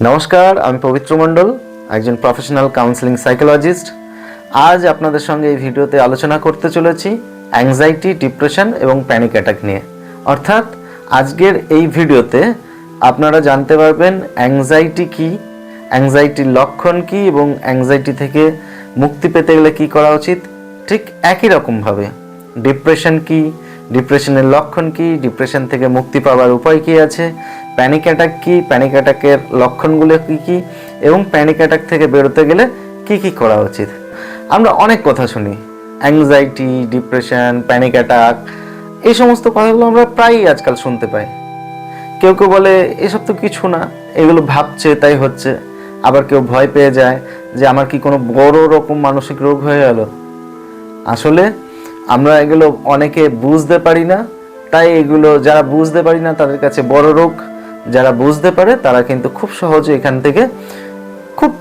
নমস্কার, আমি পবিত্র মণ্ডল, একজন প্রফেশনাল কাউন্সিলিং সাইকোলজিস্ট আজ আপনাদের সঙ্গে এই ভিডিওতে আলোচনা করতে চলেছি অ্যাংজাইটি ডিপ্রেশন এবং প্যানিক অ্যাটাক নিয়ে। অর্থাৎ আজকের এই ভিডিওতে আপনারা জানতে পারবেন অ্যাংজাইটি কি অ্যাংজাইটির লক্ষণ কি এবং অ্যাংজাইটি থেকে মুক্তি পেতে গেলে কি করা উচিত, ঠিক একই রকমভাবে ডিপ্রেশন কি ডিপ্রেশনের লক্ষণ কি ডিপ্রেশন থেকে মুক্তি পাওয়ার উপায় কি আছে প্যানিক অ্যাটাক কি? প্যানিক অ্যাটাকের লক্ষণগুলো কি কি? এবং প্যানিক অ্যাটাক থেকে বেরোতে গেলে কি কি করা উচিত? আমরা অনেক কথা শুনি। অ্যাংজাইটি ডিপ্রেশন প্যানিক অ্যাটাক এই সমস্ত কথাগুলো আমরা প্রায়ই আজকাল শুনতে পাই। কেউ কেউ বলে, এসব তো কিছু না, এগুলো ভাবছে, তাই হচ্ছে। আবার কেউ ভয় পেয়ে যায় যে, আমার কি কোনো বড় রকম মানসিক রোগ হয়ে গেল? আসলে আমরা এগুলো অনেকে বুঝতে পারি না, তাই এগুলো যারা বুঝতে পারি না, তাদের কাছে বড় রোগ। যারা বুঝতে পারে, তারা কিন্তু খুব সহজে এখান থেকে খুব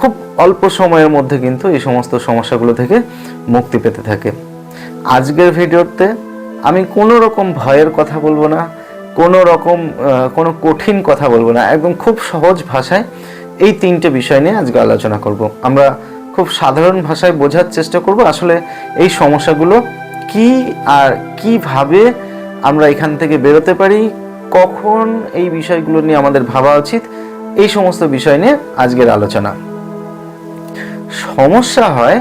খুব অল্প সময়ের মধ্যে কিন্তু এই সমস্ত সমস্যাগুলো থেকে মুক্তি পেতে থাকে। আজকের ভিডিওতে আমি কোনো রকম ভয়ের কথা বলব না, কোনো রকম কোনো কঠিন কথা বলব না, একদম খুব সহজ ভাষায় এই তিনটে বিষয় নিয়ে আজকে আলোচনা করব। আমরা খুব সাধারণ ভাষায় বোঝার চেষ্টা করব আসলে এই সমস্যাগুলো কি আর কীভাবে আমরা এখান থেকে বেরোতে পারি কখন এই বিষয়গুলো নিয়ে আমাদের ভাবা উচিত? এই সমস্ত বিষয় নিয়ে আজকের আলোচনা। সমস্যা হয়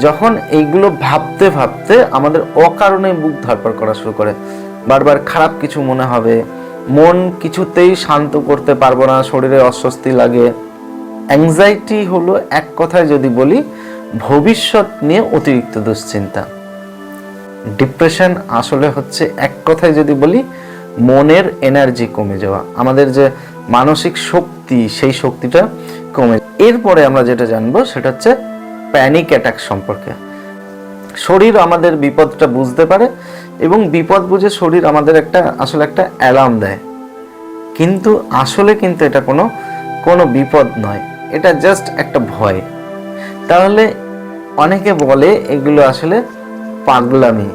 যখন এইগুলো ভাবতে ভাবতে আমাদের অকারণে বুক ধরপড় করা শুরু করে। বারবার খারাপ কিছু মনে হবে, মন কিছুতেই শান্ত করতে পারব না, শরীরে অস্বস্তি লাগে। অ্যাংজাইটি হলো এক কথায় যদি বলি, ভবিষ্যৎ নিয়ে অতিরিক্ত দুশ্চিন্তা। ডিপ্রেশন আসলে হচ্ছে এক কথায় যদি বলি মনের এনার্জি কমে যাওয়া, আমাদের যে মানসিক শক্তি, সেই শক্তিটা কমে এরপরে আমরা যেটা জানব সেটা হচ্ছে প্যানিক অ্যাটাক সম্পর্কে। শরীর আমাদের বিপদটা বুঝতে পারে এবং বিপদ বুঝে শরীর আমাদের একটা, আসলে একটা অ্যালার্ম দেয়। কিন্তু আসলে কিন্তু এটা কোনো কোনো বিপদ নয়। এটা জাস্ট একটা ভয়। তাহলে অনেকে বলে এগুলো আসলে পাগলামি।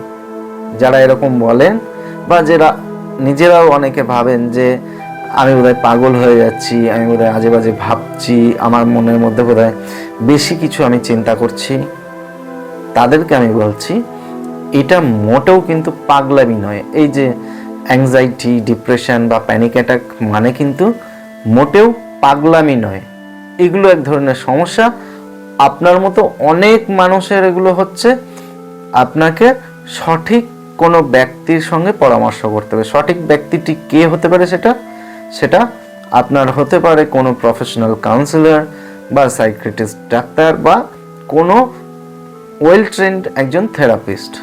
যারা এরকম বলেন বা যারা নিজেরাও অনেকে ভাবেন যে, আমি বোধহয় পাগল হয়ে যাচ্ছি, আমি বোধহয় আজে বাজে ভাবছি, আমার মনের মধ্যে বোধহয় বেশি কিছু আমি চিন্তা করছি। তাদেরকে আমি বলছি, এটা মোটেও কিন্তু পাগলামি নয়। এই যে অ্যাংজাইটি ডিপ্রেশন বা প্যানিক অ্যাটাক মানে কিন্তু মোটেও পাগলামি নয়। এগুলো এক ধরনের সমস্যা। আপনার মতো অনেক মানুষের এগুলো হচ্ছে আপনাকে সঠিক কোনো ব্যক্তির সঙ্গে পরামর্শ করতে হবে। সঠিক ব্যক্তিটি কে হতে পারে সেটা? সেটা আপনার হতে পারে কোনো প্রফেশনাল কাউন্সিলর বা সাইক্রেটিস্ট ডাক্তার বা কোনো ওয়েল ট্রেন্ড একজন থেরাপিস্ট